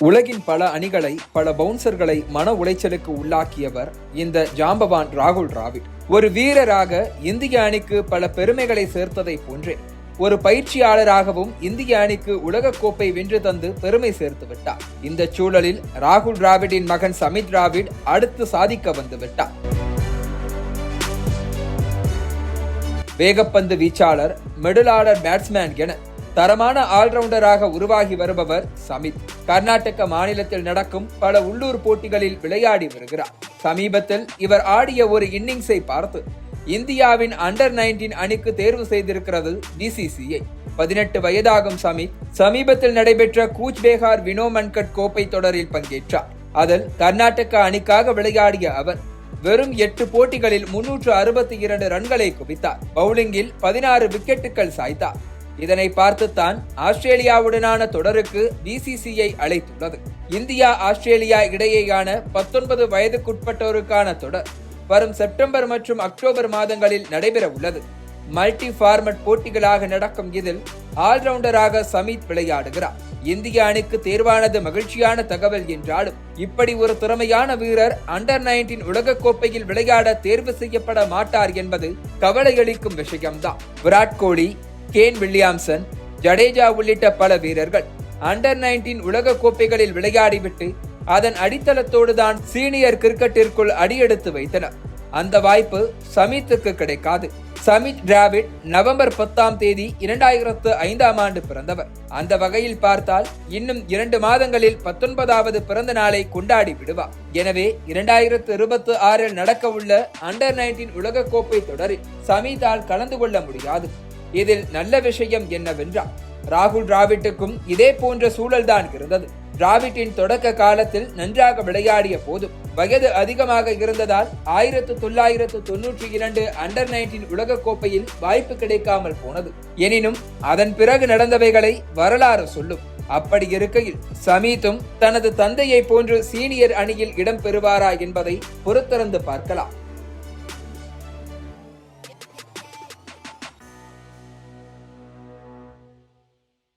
உலகின் பல அணிகளை பல பவுன்சர்களை மன உளைச்சலுக்கு உள்ளாக்கியவர் இந்த ஜாம்பவான் ராகுல் டிராவிட். ஒரு வீரராக இந்திய அணிக்கு பல பெருமைகளை சேர்த்ததை போன்றே ஒரு பயிற்சியாளராகவும் இந்திய அணிக்கு உலகக்கோப்பை வென்று தந்து பெருமை சேர்த்து விட்டார். இந்த சூழலில் ராகுல் டிராவிடின் மகன் சமித் டிராவிட் அடுத்து சாதிக்க வந்து விட்டார். வேகப்பந்து வீச்சாளர் மிடில் ஆர்டர் பேட்ஸ்மேன் என தரமான ஆல்ரவுண்டராக உருவாகி வருபவர் சமித். கர்நாடக மாநிலத்தில் நடக்கும் பல உள்ளூர் போட்டிகளில் விளையாடி வருகிறார். சமீபத்தில் இவர் ஆடிய ஒரு இன்னிங்ஸை பார்த்து இந்தியாவின் அண்டர் 19 அணிக்கு தேர்வு செய்திருக்கிறது பிசிசிஐ பதினெட்டு வயதாகும் சமித் சமீபத்தில் நடைபெற்ற கூச் பேகார் வினோ மன்கட் கோப்பை தொடரில் பங்கேற்றார். அதில் கர்நாடக அணிக்காக விளையாடிய அவர் வெறும் எட்டு போட்டிகளில் முன்னூற்று அறுபத்தி இரண்டு ரன்களை குவித்தார். பவுலிங்கில் பதினாறு விக்கெட்டுகள் சாய்த்தார். இதனை பார்த்துத்தான் ஆஸ்திரேலியாவுடனான தொடருக்கு பிசிசிஐ அழைத்துள்ளது. இந்தியா ஆஸ்திரேலியா இடையேயான பத்தொன்பது வயதுக்குட்பட்டோருக்கான தொடர் வரும் செப்டம்பர் மற்றும் அக்டோபர் மாதங்களில் நடைபெற உள்ளது மல்டி ஃபார்மட் போட்டிகளாக நடக்கும் இதில் ஆல்ரவுண்டராக சமீத் விளையாடுகிறார். இந்திய அணிக்கு தேர்வானது மகிழ்ச்சியான தகவல் என்றாலும் இப்படி ஒரு திறமையான வீரர் அண்டர் 19 உலகக்கோப்பையில் விளையாட தேர்வு செய்யப்பட மாட்டார் என்பது கவலையளிக்கும் விஷயம்தான். விராட் கோலி கேன் வில்லியாம்சன் ஜடேஜா உள்ளிட்ட பல வீரர்கள் அண்டர் 19 உலக கோப்பைகளில் விளையாடிவிட்டு அதன் அடித்தளத்தோடு தான் சீனியர் கிரிக்கெட்டிற்குள் அடியெடுத்து வைத்தனர். அந்த வாய்ப்பு சமித்துக்கு கிடைக்காது. சமித் டிராவிட் நவம்பர் பத்தாம் தேதி இரண்டாயிரத்து ஐந்தாம் ஆண்டு பிறந்தவர். அந்த வகையில் பார்த்தால் இன்னும் இரண்டு மாதங்களில் பத்தொன்பதாவது பிறந்த நாளை கொண்டாடி விடுவார். எனவே இரண்டாயிரத்து இருபத்தி ஆறில் நடக்க உள்ள அண்டர் 19 உலகக்கோப்பை தொடரில் சமிதால் கலந்து கொள்ள முடியாது. இதில் நல்ல விஷயம் என்னவென்றால் ராகுல் டிராவிட்டுக்கும் இதே போன்ற சூழல்தான் இருந்தது. டிராவிட்டின் தொடக்க காலத்தில் நன்றாக விளையாடிய போதும் வயது அதிகமாக இருந்ததால் ஆயிரத்து தொள்ளாயிரத்து தொன்னூற்றி இரண்டு அண்டர் 19 உலகக்கோப்பையில் வாய்ப்பு கிடைக்காமல் போனது. எனினும் அதன் பிறகு நடந்தவைகளை வரலாறு சொல்லும். அப்படி இருக்கையில் சமீத்தும் தனது தந்தையை போன்று சீனியர் அணியில் இடம் பெறுவாரா என்பதை பொறுத்திருந்து பார்க்கலாம்.